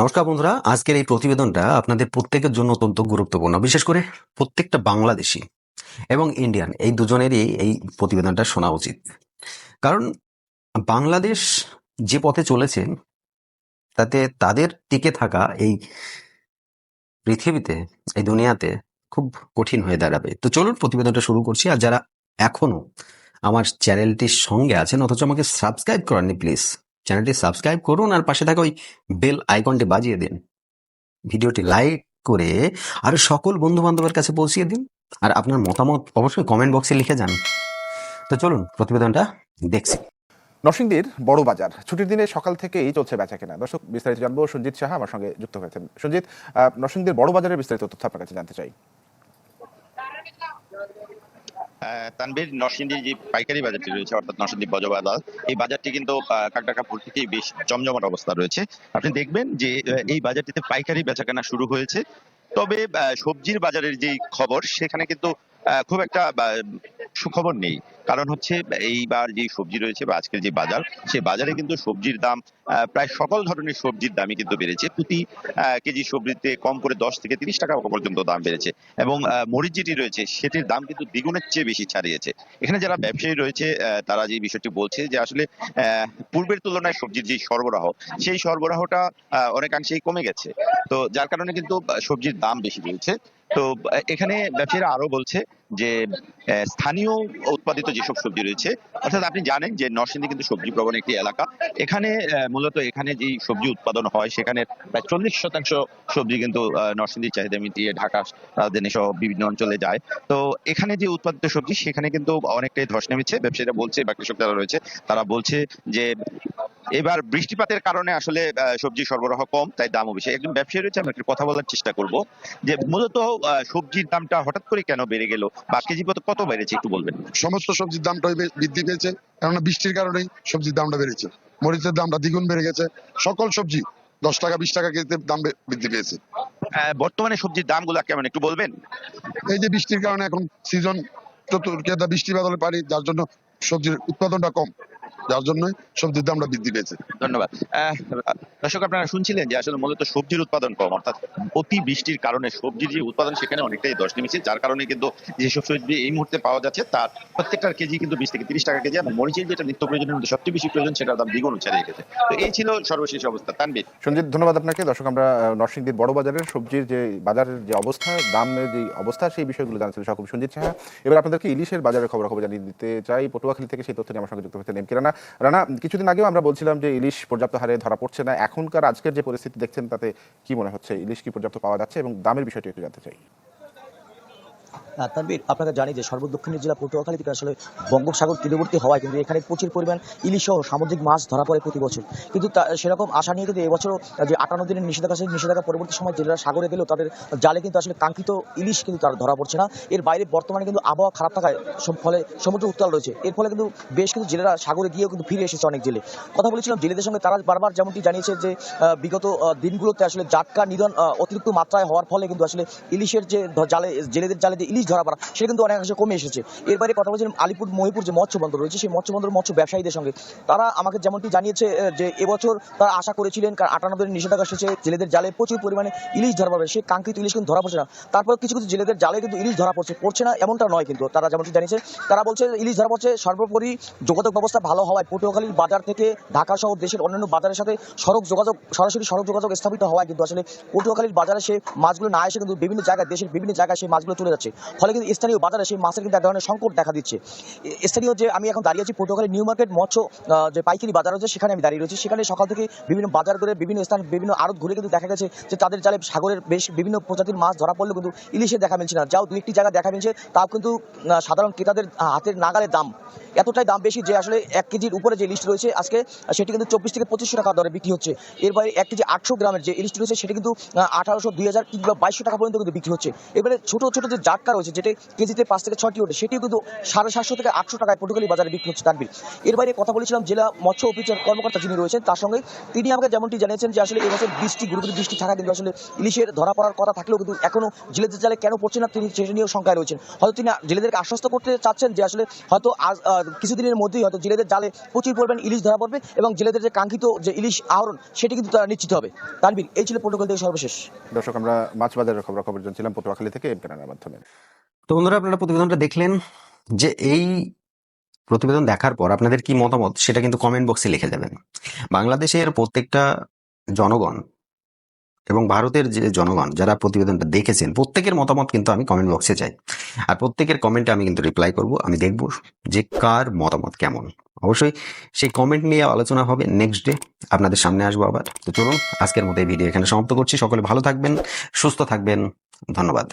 নমস্কার বন্ধুরা, আজকের এই প্রতিবেদনটা আপনাদের প্রত্যেকের জন্য অত্যন্ত গুরুত্বপূর্ণ, বিশেষ করে প্রত্যেকটা বাংলাদেশি এবং ইন্ডিয়ান, এই দুজনেরই এই প্রতিবেদনটা শোনা উচিত। কারণ বাংলাদেশ যে পথে চলেছে, তাতে তাদের টিকে থাকা এই পৃথিবীতে, এই দুনিয়াতে খুব কঠিন হয়ে দাঁড়াবে। তো চলুন প্রতিবেদনটা শুরু করছি, আর যারা এখনও আমার চ্যানেলটির সঙ্গে আছেন, অথচ আমাকে সাবস্ক্রাইব করেননি, প্লিজ চ্যানেলটি সাবস্ক্রাইব করুন আর পাশে থাকা ওই বেল আইকনটি বাজিয়ে দিন। ভিডিওটি লাইক করে আর সকল বন্ধু বান্ধবের কাছে পৌঁছিয়ে দিন আর আপনার মতামত অবশ্যই কমেন্ট বক্সে লিখে যান তো চলুন প্রতিবেদনটা দেখছি। নরসিংদীর বড় বাজার, ছুটির দিনে সকাল থেকেই চলছে বেচা কেনা। দর্শক, বিস্তারিত জানব সঞ্জিত সাহা আমার সঙ্গে যুক্ত হয়েছেন। সঞ্জিত নরসিংদীর বড় বাজারের বিস্তারিত তথ্য আপনার কাছে জানতে চাই। আহ, তানভীর নরসিংদীর যে পাইকারি বাজারটি রয়েছে অর্থাৎ নরসিংদী বজবাজার এই বাজারটি কিন্তু কাকডাকা ভোর থেকেই বেশ জমজমাট অবস্থা রয়েছে। আপনি দেখবেন যে এই বাজারটিতে পাইকারি বেচাকেনা শুরু হয়েছে। তবে সবজির বাজারের যে খবর সেখানে কিন্তু খুব একটা সুখবর নেই। কারণ হচ্ছে, এইবার যে সবজি রয়েছে, বা আজকের যে বাজার সেই বাজারে কিন্তু সবজির দাম প্রায় সকল ধরনের সবজির দামই কিন্তু বেড়েছে। প্রতি কেজি সবজিতে কম করে দশ থেকে তিরিশ টাকা পর্যন্ত দাম বেড়েছে। এবং মরিচ যেটি রয়েছে, সেটির দাম কিন্তু দ্বিগুণের চেয়ে বেশি ছাড়িয়েছে। এখানে যারা ব্যবসায়ী রয়েছে তারা যে বিষয়টি বলছে যে আসলে পূর্বের তুলনায় সবজির যে সরবরাহ, সেই সরবরাহটা অনেকাংশেই কমে গেছে। তো যার কারণে কিন্তু সবজির দাম বেশি বেড়েছে। তো এখানে ব্যবসায়ীরা আরও বলছে যে স্থানীয় উৎপাদিত যেসব সবজি রয়েছে, অর্থাৎ আপনি জানেন যে নরসিংদী কিন্তু সবজি প্রবণ একটি এলাকা। এখানে মূলত এখানে যে সবজি উৎপাদন হয়, সেখানে প্রায় চল্লিশ শতাংশ সবজি কিন্তু নরসিংদীর চাহিদা মিটিয়ে ঢাকা রাজধানী সহ বিভিন্ন অঞ্চলে যায়। তো, এখানে যে উৎপাদিত সবজি, সেখানে কিন্তু অনেকটাই ধস নেমেছে, ব্যবসায়ীরা বলছে বা কৃষক যারা রয়েছে, তারা বলছে যে এবার বৃষ্টিপাতের কারণে আসলে সবজি সরবরাহ কম তাই দামও বেশি। একজন ব্যবসায়ী রয়েছে আমরা একটু কথা বলার চেষ্টা করব যে মূলত সবজির দামটা হঠাৎ করে কেন বেড়ে গেল বা কেজি কত কত বেড়েছে একটু বলবেন? সমস্ত সবজির দামটাই বে- বৃদ্ধি পেয়েছে কেননা বৃষ্টির কারণেই সবজির দামটা বেড়েছে। মরিচের দামটা দ্বিগুণ বেড়ে গেছে। সকল সবজি দশ টাকা বিশ টাকা কেজিতে দাম বৃদ্ধি পেয়েছে। বর্তমানে সবজির দামগুলো কেমন একটু বলবেন? এই যে বৃষ্টির কারণে এখন সিজন চতুর্থ বৃষ্টি বাদলে পানি যার জন্য সবজির উৎপাদনটা কম। যার জন্য সবজির দামটা বৃদ্ধি পেয়েছে। ধন্যবাদ। দর্শক আপনারা শুনছিলেন যে আসলে মূলত সবজির উৎপাদন কম অর্থাৎ অতি বৃষ্টির কারণে সবজির যে উৎপাদন সেখানে অনেকটাই দশ নেমেছে যার কারণে কিন্তু যেসব সবজি এই মুহূর্তে পাওয়া যাচ্ছে তার প্রত্যেকটার কেজি কিন্তু বিশ থেকে তিরিশ টাকা কেজি এবং মরিচের যেটা নিত্য প্রয়োজনের মধ্যে সবচেয়ে বেশি প্রয়োজন সেটার দাম দ্বিগুণ ছাড়িয়ে গেছে তো এই ছিল সর্বশেষ অবস্থা। তানবির সঞ্জিত ধন্যবাদ আপনাকে। দর্শক আমরা নরসিংদীর বড় বাজারের সবজির যে বাজারের যে অবস্থা দামের যে অবস্থা সেই বিষয়গুলো জানছিলেন সকল সঞ্জিত সাহা। এবার আপনাদেরকে ইলিশের বাজারের খবর খবর জানিয়ে দিতে চাই। পটুয়াখালী থেকে সেই তথ্য নিয়ে আমার সঙ্গে যুক্ত হয়েছেন এম কে রানা রানা, কিছুদিন আগেও আমরা বলছিলাম যে ইলিশ পর্যাপ্ত হারে ধরা পড়ছে না। এখনকার আজকের যে পরিস্থিতি দেখছেন, তাতে কি মনে হচ্ছে? ইলিশ কি পর্যাপ্ত পাওয়া যাচ্ছে? এবং দামের বিষয়টি একটু জানতে চাই। আহ, তানভীর আপনাকে জানি যে সর্বদক্ষিণের জেলা পটুয়াখালী থেকে আসলে বঙ্গোপসাগর তীরবর্তী হওয়ায় কিন্তু এখানে প্রচুর পরিমাণ ইলিশ সহ সামুদ্রিক মাছ ধরা পড়ে প্রতি বছর। কিন্তু সেরকম আশা নিয়ে কিন্তু এবছরও যে আটান্ন দিনের নিষেধাজ্ঞা নিষেধাজ্ঞা পরবর্তী সময় জেলেরা সাগরে গেলেও তাদের জালে কিন্তু আসলে কাঙ্ক্ষিত ইলিশ কিন্তু তার ধরা পড়ছে না। এর বাইরে বর্তমানে কিন্তু আবহাওয়া খারাপ থাকায় ফলে সমুদ্র উত্তাল রয়েছে। এর ফলে কিন্তু বেশ কিছু জেলেরা সাগরে গিয়েও কিন্তু ফিরে এসেছে অনেক জেলে। কথা বলেছিলাম জেলেদের সঙ্গে তারা বারবার যেমনটি জানিয়েছে যে বিগত দিনগুলোতে আসলে জাটকা নিধন অতিরিক্ত মাত্রায় হওয়ার ফলে কিন্তু আসলে ইলিশের যে জালে জেলেদের জালে যে ইলিশ ধরা পড়া সে কিন্তু অনেকাংশে কমে এসেছে। এর বাইরে কথা বলছিলাম আলিপুর মহিপুর যে মৎস্য বন্দর রয়েছে, সেই মৎস্য বন্দর মৎস্য ব্যবসায়ীদের সঙ্গে। তারা আমাকে যেমনটি জানিয়েছে যে এবছর তারা আশা করেছিলেন, কারণ দিনের নিষেধাজ্ঞা শেষে জেলেদের জালে প্রচুর পরিমাণে ইলিশ ধরা পড়বে। সেই কাঙ্ক্ষিত ইলিশ কিন্তু ধরা পড়ছে না। তারপর কিছু কিছু জেলেদের জালে কিন্তু ইলিশ ধরা পড়ছে পড়ছে না, এমনটা নয় কিন্তু, তারা যেমনটি জানিয়েছে। তারা বলছে, ইলিশ ধরা পড়ছে, সর্বোপরি যোগাযোগ ব্যবস্থা ভালো হওয়ায় পটুয়াখালীর বাজার থেকে ঢাকা সহ দেশের অন্যান্য বাজারের সাথে সড়ক যোগাযোগ, সরাসরি সড়ক যোগাযোগ স্থাপিত হওয়ায় কিন্তু আসলে পটুয়াখালীর বাজারে সে মাছগুলো না এসে কিন্তু বিভিন্ন জায়গায়, দেশের বিভিন্ন জায়গায় সেই মাছগুলো চলে যাচ্ছে। ফলে কিন্তু স্থানীয় বাজারে সেই মাছের কিন্তু এক ধরনের সংকট দেখা দিচ্ছে। স্থানীয় যে আমি এখন দাঁড়িয়ে আছি পটুয়াখালী নিউ মার্কেট মৎস্য যে পাইকারি বাজার রয়েছে, সেখানে আমি দাঁড়িয়ে রয়েছি। সেখানে সকাল থেকে বিভিন্ন বাজার করে বিভিন্ন স্থান, বিভিন্ন আড়ত ঘুরে কিন্তু দেখা গেছে যে তাদের জালে সাগরের বেশ বিভিন্ন প্রজাতির মাছ ধরা পড়লেও কিন্তু ইলিশের দেখা মিলছে না। যাও দু একটি জায়গা দেখা মিলছে, তাও কিন্তু সাধারণ ক্রেতাদের হাতের নাগালে দাম এতটাই দাম বেশি যে আসলে এক কেজির উপরে যে লিস্ট রয়েছে আজকে সেটি কিন্তু চব্বিশ থেকে পঁচিশশো টাকা দরে বিক্রি হচ্ছে। এর বাইরে এক কেজি আটশো গ্রামের যে লিস্ট রয়েছে, সেটি কিন্তু আঠারোশো, দুই হাজার কিংবা বাইশশো টাকা পর্যন্ত কিন্তু বিক্রি হচ্ছে। এবারে ছোট ছোট যে জাটকা রয়েছে যেটি কেজিতে পাঁচ থেকে ছয়টি ওঠে, সেটিও কিন্তু সাড়ে সাতশো থেকে আটশো টাকায় পটুখালি বাজারে বিক্রি হচ্ছে তানবির এর বাইরে কথা বলেছিলাম জেলা মৎস্য অফিসের কর্মকর্তা যিনি রয়েছেন, তার সঙ্গে তিনি আমাকে যেমনটি জানিয়েছেন যে আসলে এবছর বৃষ্টি গুরুগুরু বৃষ্টি থাকা কিন্তু আসলে ইলিশের ধরা পড়ার কথা থাকলেও কিন্তু এখনও জেলেদের জালে কেন পড়ছে না তিনি সেটা নিয়েও শঙ্কায় রয়েছেন। হয়তো তিনি জেলেদেরকে আশ্বস্ত করতে চাচ্ছেন যে আসলে হয়তো আজ কিছুদিনের মধ্যেই হয়তো জেলেদের জালে প্রচুর পরিমাণ ইলিশ ধরা পড়বে এবং জেলেদের যে কাঙ্ক্ষিত যে ইলিশ আহরণ, সেটি কিন্তু তারা নিশ্চিত হবে। তানবির এই ছিল প্রোটোকল থেকে সর্বশেষ। দর্শক, আমরা মাছ বাজারের খবর খবর জানছিলাম পটুয়াখালী থেকে এম কেনার মাধ্যমে। তো বন্ধুরা, আপনারা প্রতিবেদনটা দেখলেন যে এই প্রতিবেদন দেখার পর আপনাদের কি মতামত সেটা কিন্তু কমেন্ট বক্সে লিখে যাবেন বাংলাদেশের প্রত্যেকটা জনগণ এবং ভারতের যে জনগণ যারা প্রতিবেদনটা দেখেছেন, প্রত্যেকের মতামত কিন্তু আমি কমেন্ট বক্সে চাই। আর প্রত্যেকের কমেন্টে আমি কিন্তু রিপ্লাই করব, আমি দেখব যে কার মতামত কেমন। অবশ্যই সেই কমেন্ট নিয়ে আলোচনা হবে নেক্সট ডে আপনাদের সামনে আসব আবার। তো চলুন, আজকের মতো এই ভিডিও এখানে সমাপ্ত করছি। সকলে ভালো থাকবেন, সুস্থ থাকবেন। ধন্যবাদ।